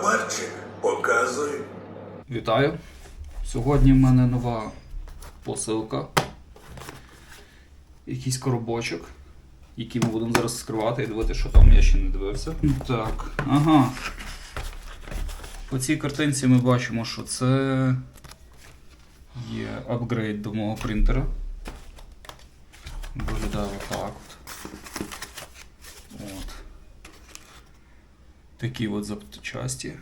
Товарчик, показуй. Вітаю! Сьогодні в мене нова посилка. Якийсь коробочок, який ми будемо зараз скривати і дивитися, що там я ще не дивився. Так, ага. По цій картинці ми бачимо, що це є апгрейд до мого принтера. Виглядає отак от. От. Такі от запчасті.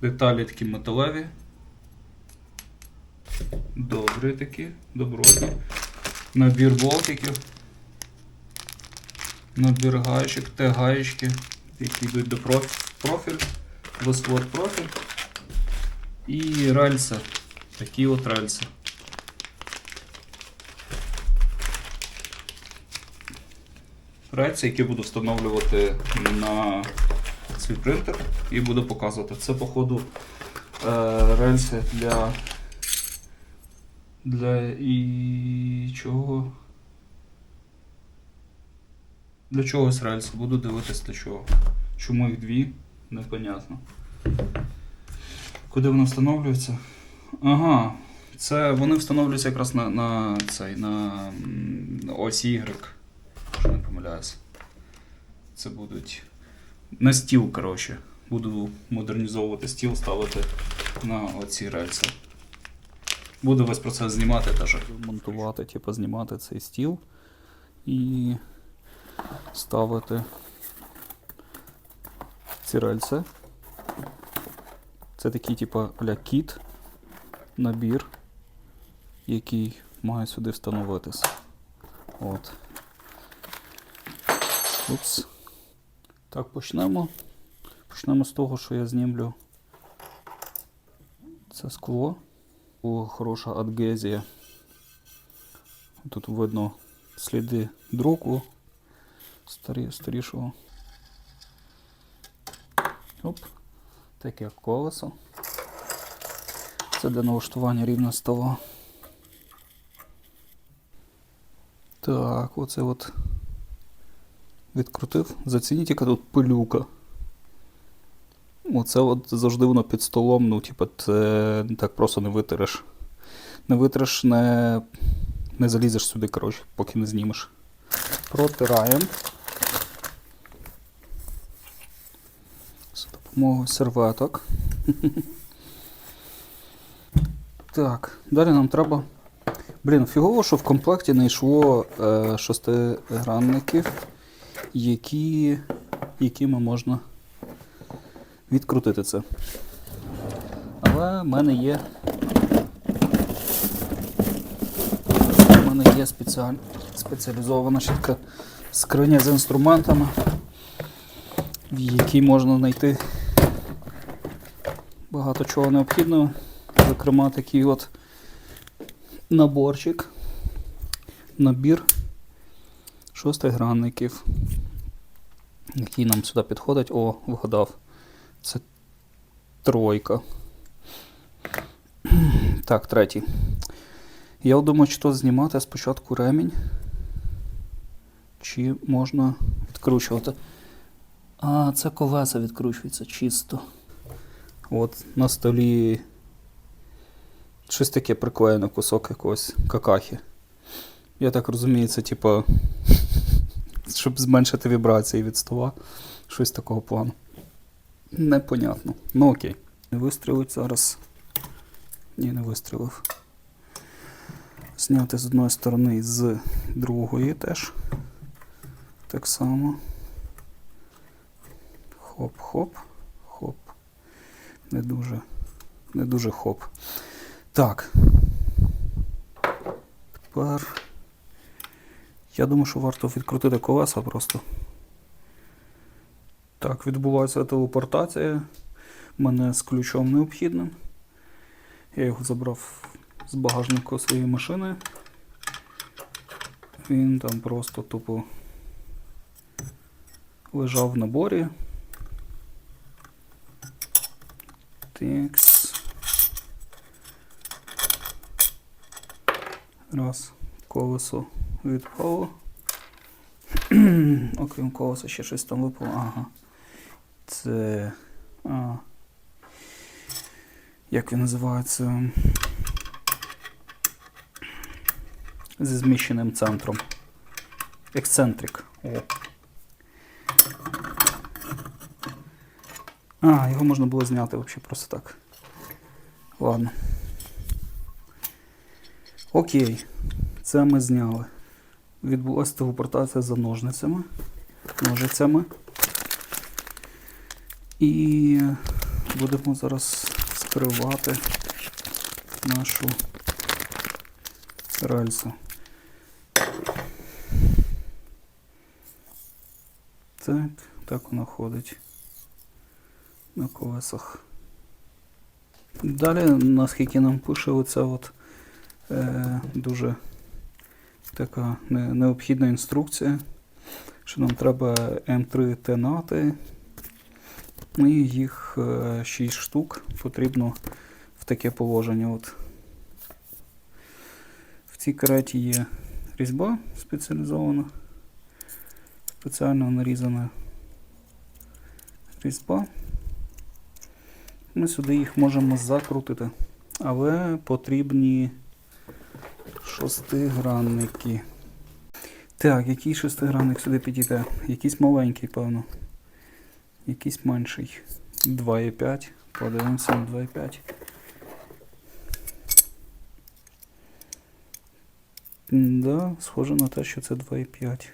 Деталі такі металеві. Добрі такі, добротні. Набір болтиків. Набір гаєчок, Т-гаєчки, які йдуть до проф- профіль, висвод профіль. І рельси. Такі от рельси. Рельси, які буду встановлювати на свій принтер і буду показувати. Це, походу, е, рельси для. Для і чого? Для чогось рельси. Буду дивитись для чого. Чому їх дві? Непонятно. Куди воно встановлюється? Ага. Це вони встановлюються якраз на, на цей, на ось Y. Якщо не помиляюсь. Це будуть на стіл, коротше. Буду модернізовувати стіл, ставити на оці рельси. Буду весь процес знімати теж. Монтувати, типу, знімати цей стіл і ставити ці рельси. Це такий, типу, ля кіт, набір, який має сюди встановитись. От. Упс. Так, почнемо. Почнемо з того, що я знімлю це скло. О, хороша адгезія. Тут видно сліди друку старі, старішого. Оп. Таке колесо. Це для налаштування рівня стола. Так, оце от відкрутив. Зацініть, яка тут пилюка. Оце от завжди воно під столом, ну, типу, це так просто не витереш. Не витреш, не, не залізеш сюди, коротше, поки не знімеш. Протираємо. За допомогою серветок. Так, далі нам треба. Блін, фігово, що в комплекті не йшло е, шестигранників, які, якими можна відкрутити це. Але в мене є. У мене є спеціаль... спеціалізована ще така скриня з інструментами, в якій можна знайти багато чого необхідного. Зокрема, такий от наборчик, набір шестигранників, який нам сюди підходить. О, вгадав. Це тройка. Так, третій. Я думаю, чи то знімати спочатку ремінь, чи можна відкручувати. А, це колеса відкручується чисто. От на столі щось таке приклеєно кусок якогось какахи. Я так розумію, це типа, щоб зменшити вібрації від стола. Щось такого плану. Непонятно. Ну окей. Не вистрілить зараз. Ні, не вистрілив. Зняти з одної сторони і з другої теж. Так само. Хоп-хоп. Хоп. Не дуже. Не дуже хоп. Так. Тепер. Я думаю, що варто відкрутити колеса просто. Так, відбувається телепортація. Мене з ключом необхідним. Я його забрав з багажника своєї машини. Він там просто тупо лежав в наборі. Текс. Раз. Колесо відпало. Окрім колеса ще щось там випало. Ага. Це А, як він називається? Зі зміщеним центром. Ексцентрик. О. А, його можна було зняти взагалі просто так. Ладно. Окей. Це ми зняли. Відбулася телепортація за ножницями. Ножицями. І будемо зараз скривати нашу рельсу. Так, так вона ходить на колесах. Далі, наскільки нам пише, оця от е, дуже така необхідна інструкція, що нам треба М3 тенати, і їх 6 штук потрібно в таке положення. От. В цій кареті є різьба спеціалізована, спеціально нарізана різьба. Ми сюди їх можемо закрутити, але потрібні шестигранники. Так, який шестигранник сюди підійде? Якийсь маленький, певно. Якийсь менший. 2,5. Подивимося на 2,5. Да, схоже на те, що це 2,5.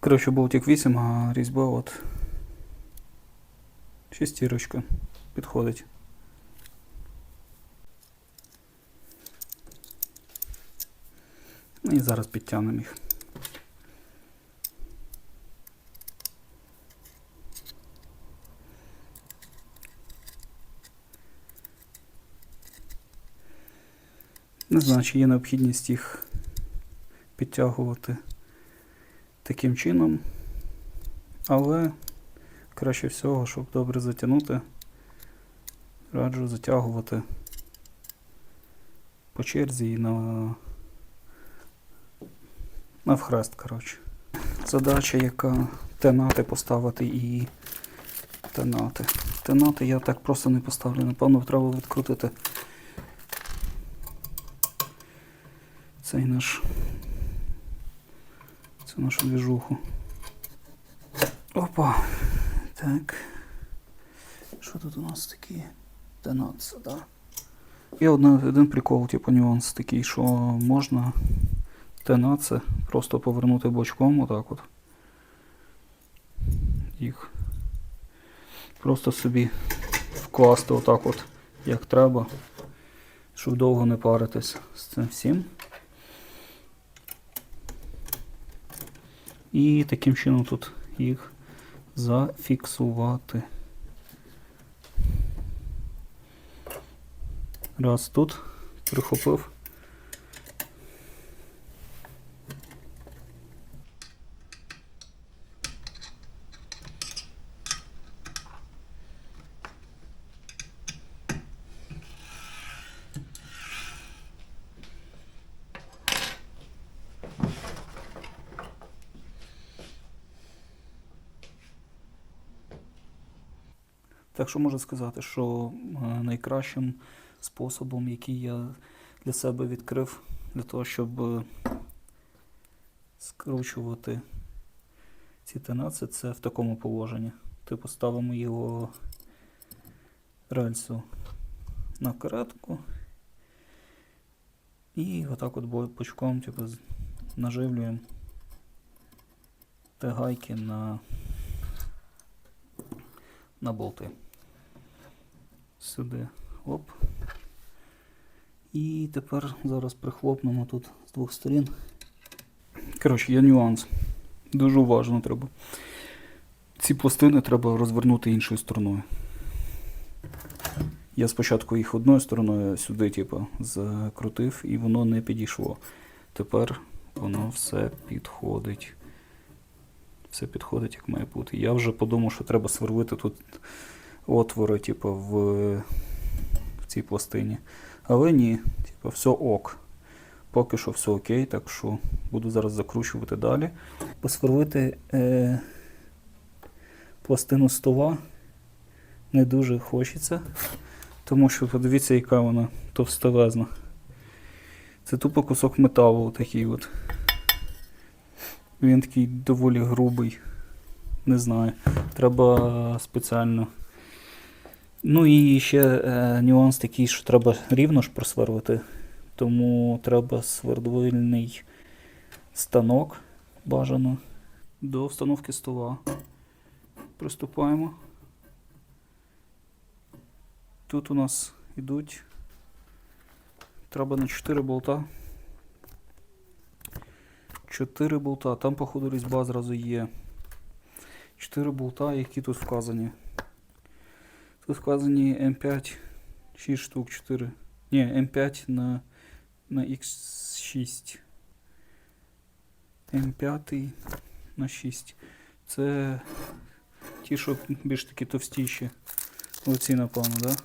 Коротше, болтик 8, а різьба от. Шестірочка підходить. І зараз підтягнемо їх. Не знаю, чи є необхідність їх підтягувати таким чином, але краще всього, щоб добре затягнути, раджу затягувати по черзі і на, на вхрест, коротше. Задача, яка тенати поставити і тенати. Тенати я так просто не поставлю. Напевно, треба відкрутити цей наш цю нашу двіжуху. Опа. Так. Що тут у нас такі? Тенатси, да. Є одна, один прикол, типу нюанс такий, що можна тенатси просто повернути бочком отак от. Їх. Просто собі вкласти отак от, як треба, щоб довго не паритись з цим всім. І таким чином тут їх зафіксувати. Раз тут прихопив. Що можу сказати, що е, найкращим способом, який я для себе відкрив, для того, щоб е, скручувати ці тенаци, це в такому положенні. Типу ставимо його рельсу на каретку і отак от бочком типу, наживлюємо те гайки на, на болти сюди. Оп. І тепер зараз прихлопнемо тут з двох сторін. Коротше, є нюанс. Дуже уважно треба. Ці пластини треба розвернути іншою стороною. Я спочатку їх одною стороною сюди, типу, закрутив, і воно не підійшло. Тепер воно все підходить. Все підходить, як має бути. Я вже подумав, що треба сверлити тут отвори, типу, в, в цій пластині. Але ні, типу, все ок. Поки що все окей, так що буду зараз закручувати далі. Посверлити е, пластину стола не дуже хочеться, тому що подивіться, яка вона товстелезна. Це тупо кусок металу такий от. Він такий доволі грубий. Не знаю. Треба спеціально. Ну і ще е, нюанс такий, що треба рівно ж просверлити. Тому треба свердлильний станок бажано до встановки стола. Приступаємо. Тут у нас йдуть. Треба на 4 болта. 4 болта. Там, походу, різьба зразу є. 4 болта, які тут вказані. Тут вказані М5 6 штук 4. Ні, М5 на, на X6. М5 на 6. Це ті, що більш такі товстіші. Оці, напевно, да?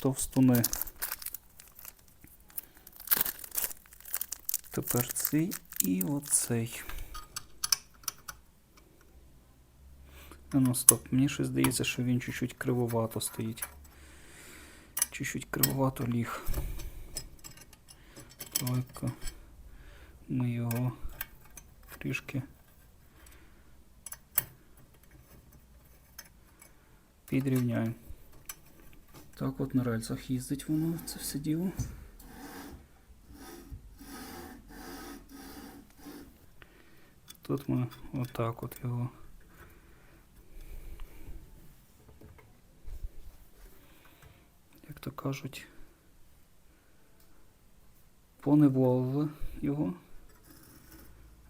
Товстуни. Тепер цей і оцей. Ну стоп, мені щось здається, що він чуть-чуть кривовато стоїть. Чуть-чуть кривовато ліг. Давай-ка ми його трішки підрівняємо. Так от на рельсах їздить воно, це все діло. Тут ми отак от його. Як то кажуть, поневолили його.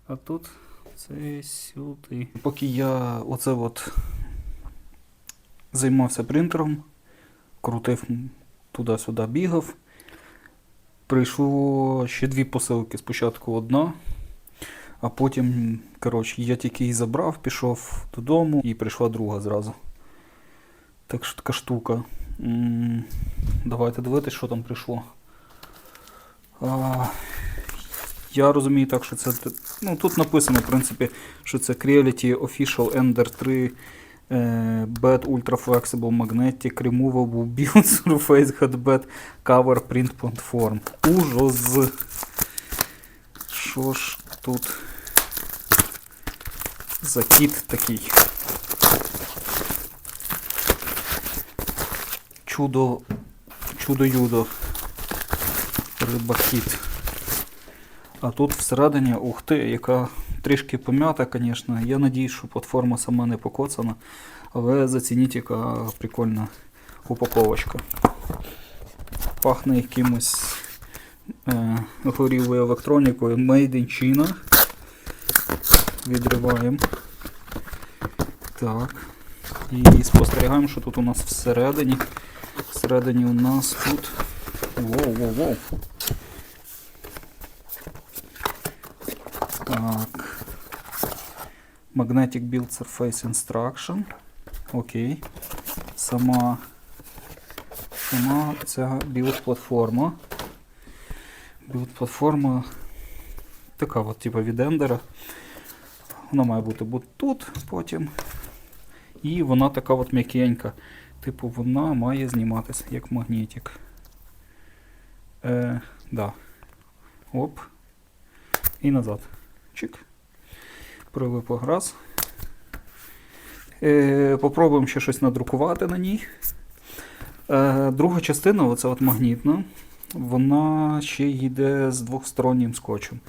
А тут це сюди. Поки я оце от займався принтером, крутив туди-сюди бігав. Прийшло ще дві посилки. Спочатку одна, а потім, коротше, я тільки її забрав, пішов додому і прийшла друга зразу. Так що така штука. Давайте дивитися, що там прийшло. Я розумію так, що це. Ну, тут написано, в принципі, що це Creality Official Ender 3 е, Bed Ultra Flexible Magnetic Removable Build Surface Headbed Cover Print Platform. Ужас. Що ж тут за кіт такий? Чудо. Чудо-юдо. Рибакіт. А тут всередині, ух ти, яка трішки пом'ята, звісно. Я надіюсь, що платформа сама не покоцана. Але зацініть, яка прикольна упаковочка. Пахне якимось е, горілою електронікою Made in China. Відриваємо. Так. І спостерігаємо, що тут у нас всередині. Всередині у нас тут. Воу-воу-воу. Так. Magnetic Build Surface Instruction. Окей. Сама, сама ця білд платформа. Білд платформа така от, типу від ендера. Вона має бути бут тут потім. І вона така от м'якенька. Типу, вона має зніматися як магнітик. Е, да. Оп. І назад. Чик. Прилип раз. Е, попробуємо ще щось надрукувати на ній. Е, друга частина, оця от магнітна, вона ще йде з двохстороннім скотчем.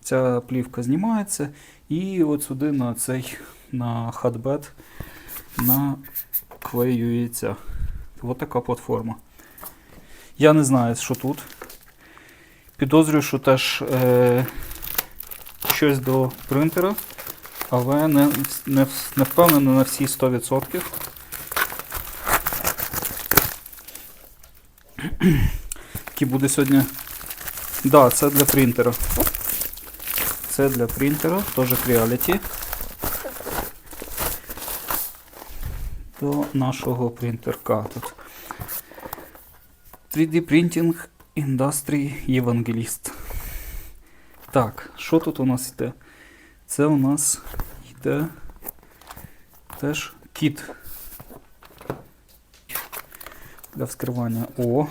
Ця плівка знімається, і от сюди на цей на хатбет наклеюється. Ось така платформа. Я не знаю, що тут. Підозрюю, що теж е, щось до принтера, але не, не, не впевнений на всі 100%. Який буде сьогодні. Да, це для принтера. Це для принтера, теж Creality. До нашого принтерка тут. 3D Printing Industry Evangelist. Так, що тут у нас йде? Це у нас йде теж кіт для вскривання. О!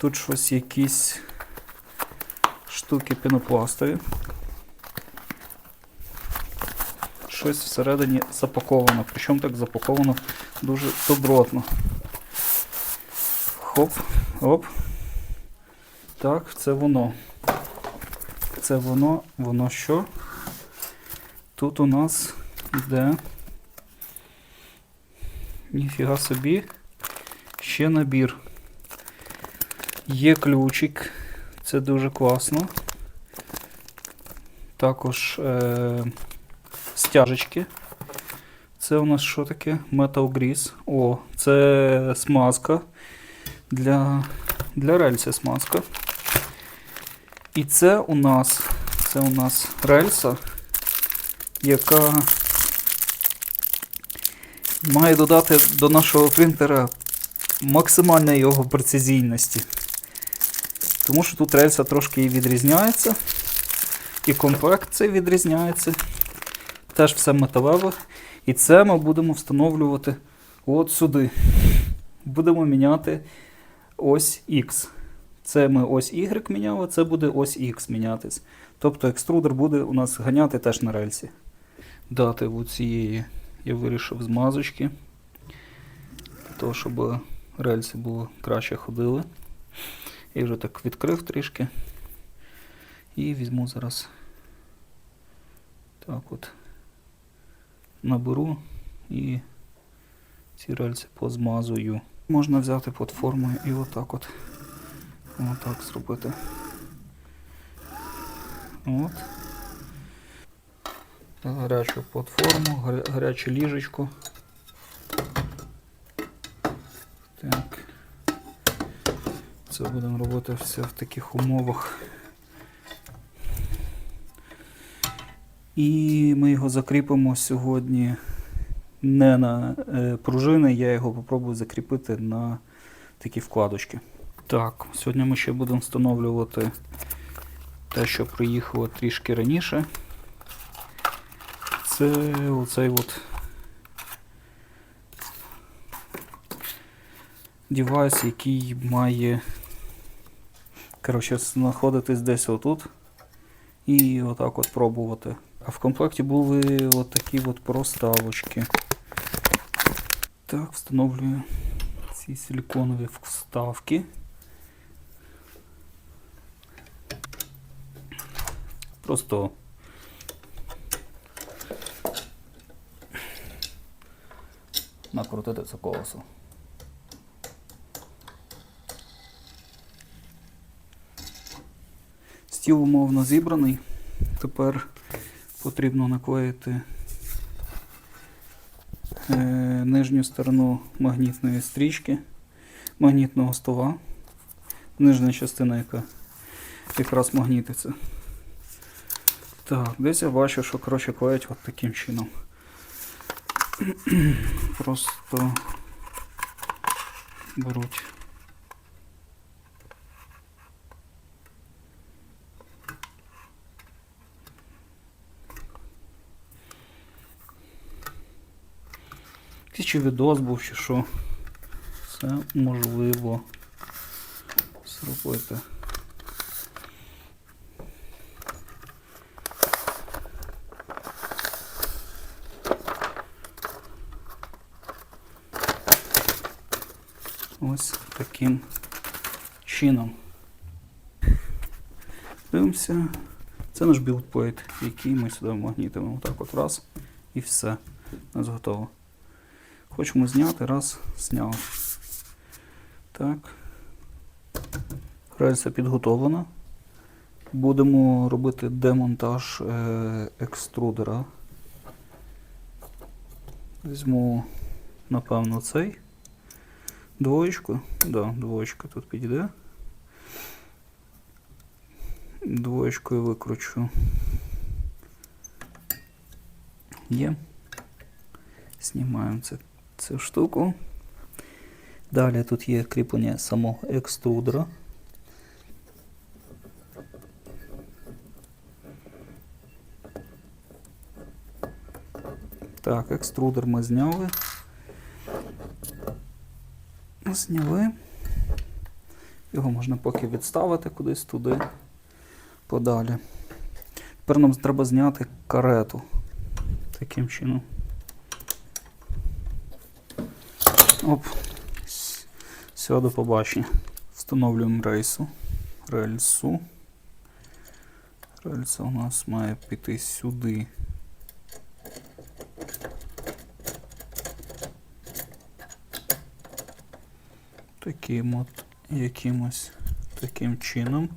Тут щось якісь штуки пінопластові. Щось всередині запаковано. Причому так запаковано дуже добротно. Хоп, оп. Так, це воно. Це воно, воно що? Тут у нас йде. Ніфіга собі. Ще набір. Є ключик. Це дуже класно. Також е- стяжечки. Це у нас що таке? Metal Grease. О, це смазка. Для, для рельси смазка. І це у нас, це у нас рельса, яка має додати до нашого принтера максимальної його прецизійності. Тому що тут рельса трошки і відрізняється. І комплект цей відрізняється. Теж все металеве. І це ми будемо встановлювати от сюди. Будемо міняти ось X. Це ми ось Y міняли, це буде ось X мінятись. Тобто екструдер буде у нас ганяти теж на рельсі. Дати у цієї я вирішив змазочки. Для того, щоб рельси було краще ходили. Я вже так відкрив трішки. І візьму зараз так от наберу і ці рельси позмазую. Можна взяти платформу і отак от. Отак зробити. От. Гарячу платформу, гаря- гаряче ліжечко. Так. Це будемо робити все в таких умовах. І ми його закріпимо сьогодні не на е, пружини, я його попробую закріпити на такі вкладочки. Так, сьогодні ми ще будемо встановлювати те, що приїхало трішки раніше. Це оцей от девайс, який має коротше, знаходитись десь отут і отак от пробувати. А в комплекті були от такі от проставочки. Так, встановлюю ці силиконові вставки. Просто накрутити це колесо. Стіл умовно зібраний. Тепер потрібно наклеїти е, нижню сторону магнітної стрічки, магнітного стола. Нижня частина, яка якраз магнітиться. Так, десь я бачу, що коротше клеять от таким чином. Просто беруть. Чи відос був, чи що. Це можливо зробити. Ось таким чином. Дивимося. Це наш білдплейт, який ми сюди магнітимо. Отак от раз і все. У нас готово. Хочемо зняти, раз, зняв. Так. Рельса підготовлена. Будемо робити демонтаж е, екструдера. Візьму, напевно, цей. Двоєчку. Да, двоєчка тут підійде. Двоєчкою викручу. Є. Знімаємо це, цю штуку. Далі тут є кріплення самого екструдера. Так, екструдер ми зняли. Зняли. Його можна поки відставити кудись туди, подалі. Тепер нам треба зняти карету. Таким чином. Оп. Все, до побачення. Встановлюємо рейсу. Рельсу. Рельса у нас має піти сюди. Таким от якимось таким чином.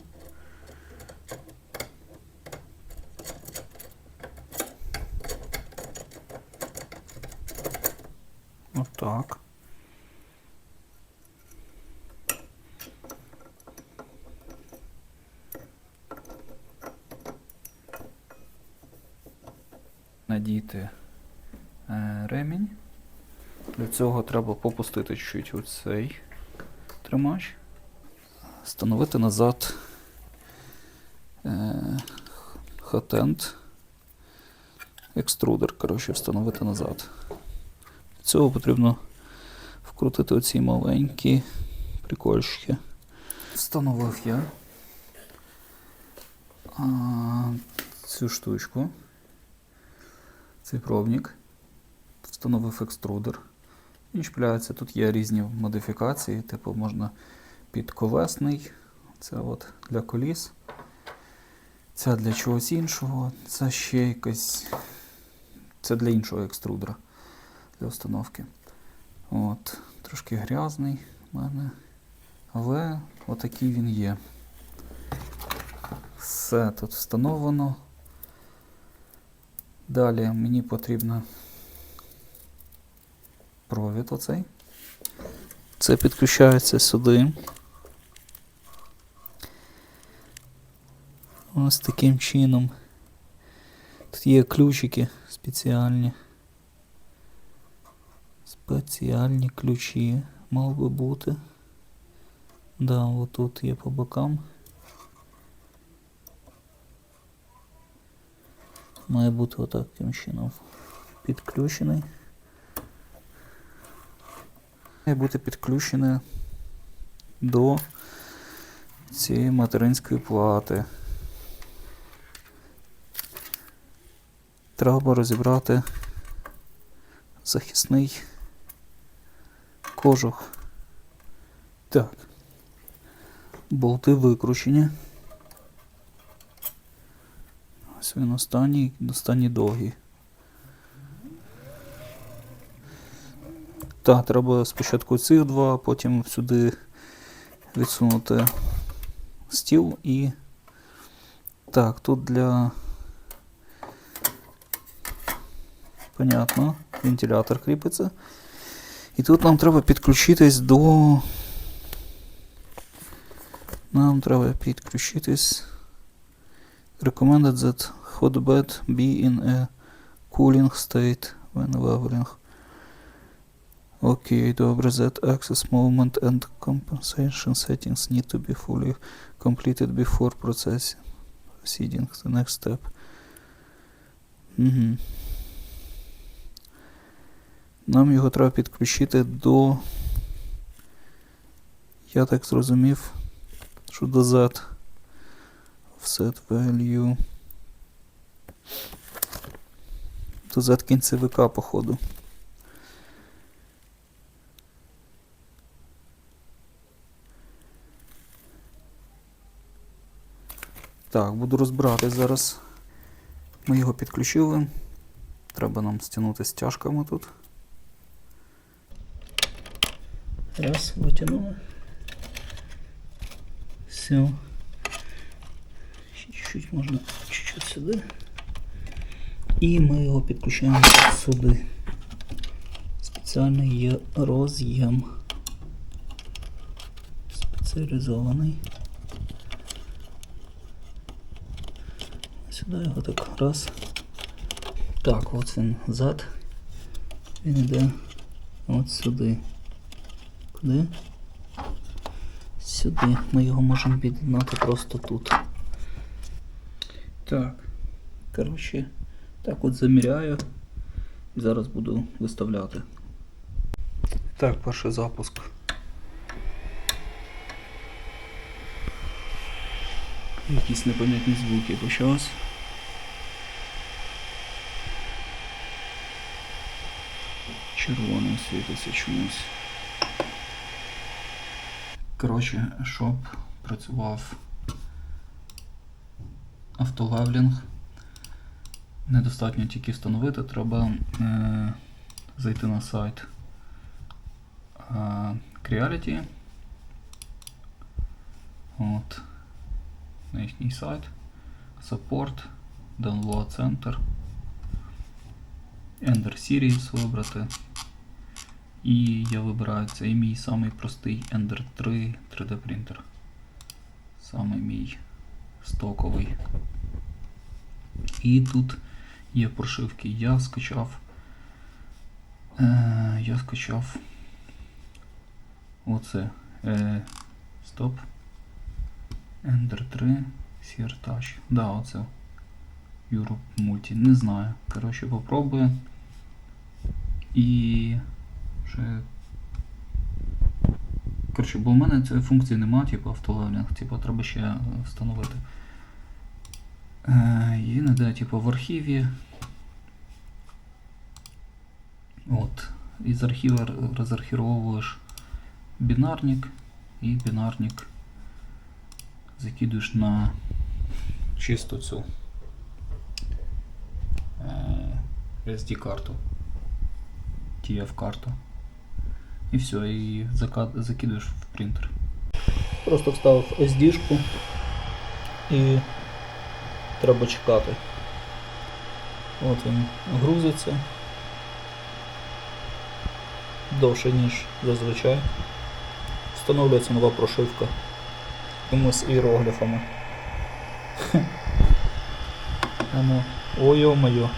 Отак. Надіти е, ремінь. Для цього треба попустити чуть оцей тримач. Встановити назад е, хатенд. Екструдер, коротше, встановити назад. Для цього потрібно вкрутити оці маленькі прикольчики. Встановив я цю штучку, цей пробник. Встановив екструдер. І чіпляється. Тут є різні модифікації, типу можна підковесний. Це от для коліс. Це для чогось іншого. Це ще якось. Це для іншого екструдера для установки. От, трошки грязний в мене. Але отакий він є. Все тут встановлено. Далі мені потрібно провід оцей. Це підключається сюди. Ось таким чином. Тут є ключики спеціальні. Спеціальні ключі мав би бути. Да, отут є по бокам. Має бути отак таким чином підключений. Має бути підключене до цієї материнської плати. Треба розібрати захисний кожух. Так. Болти викручені. Останній, останній довгий. Так, треба спочатку цих два, потім сюди відсунути стіл і. Так, тут для. Понятно, вентилятор кріпиться. І тут нам треба підключитись до. Нам треба підключитись. Recommended that hotbed be in a cooling state when levering. Окей, добре, that access movement and compensation settings need to be fully completed before processing proceeding the next step. Угу. Нам його треба підключити до. Я так зрозумів, що до Z. Offset value. До Z кінцевика, походу. Так, буду розбирати зараз. Ми його підключили. Треба нам стягнути стяжками тут. Раз, витягнули. Все. Чуть-чуть можна чуть-чуть сюди. І ми його підключаємо сюди. Спеціальний є роз'єм. Спеціалізований. Сюди його так раз. Так, от він зад. Він йде от сюди. Куди? Сюди. Ми його можемо під'єднати просто тут. Так. Коротше, так от заміряю. І зараз буду виставляти. Так, перший запуск. Якісь непонятні звуки почалось. Червоним світиться чомусь. Коротше, щоб працював автолевлінг, недостатньо тільки встановити, треба е, зайти на сайт е, Creality. От. Їхній сайт. Support, Download Center. Ender Series вибрати. І я вибираю цей мій самий простий Ender 3 3D принтер. Самий мій стоковий. І тут є прошивки. Я скачав. Е, я скачав. Оце. Е, стоп. Ender 3. Sear Touch. Да, оце. Europe Multi. Не знаю. Коротше, попробую. І. Ще... Коротше, бо в мене цієї функції немає, типу автолевлінг, типу треба ще е, встановити. Е, і типу, в архіві. От. Із архіва розархіровуєш бінарник і бінарник закидуєш на чисту цю е, SD-карту. TF-карту. І все, і закидуєш в принтер. Просто вставив SD-шку і треба чекати. От він грузиться. Довше, ніж зазвичай. Встановлюється нова прошивка. Якимось іерогліфами. А ну, ой моє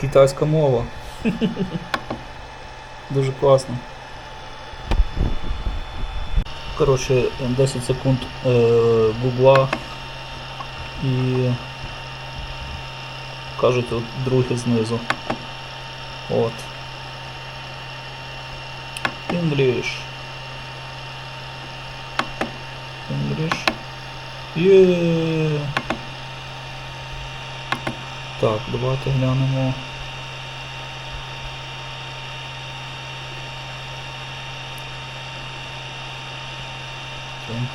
Китайська мова. Дуже класно. Коротше, 10 секунд е, гугла і кажуть от другий знизу. От. English. English. Є. Так, давайте глянемо.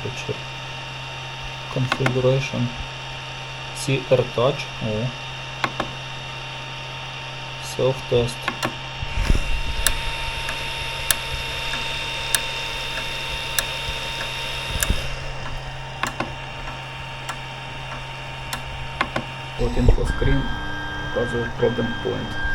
Temperature. Configuration. CR Touch. О. Self-test. От інфоскрін показує problem point.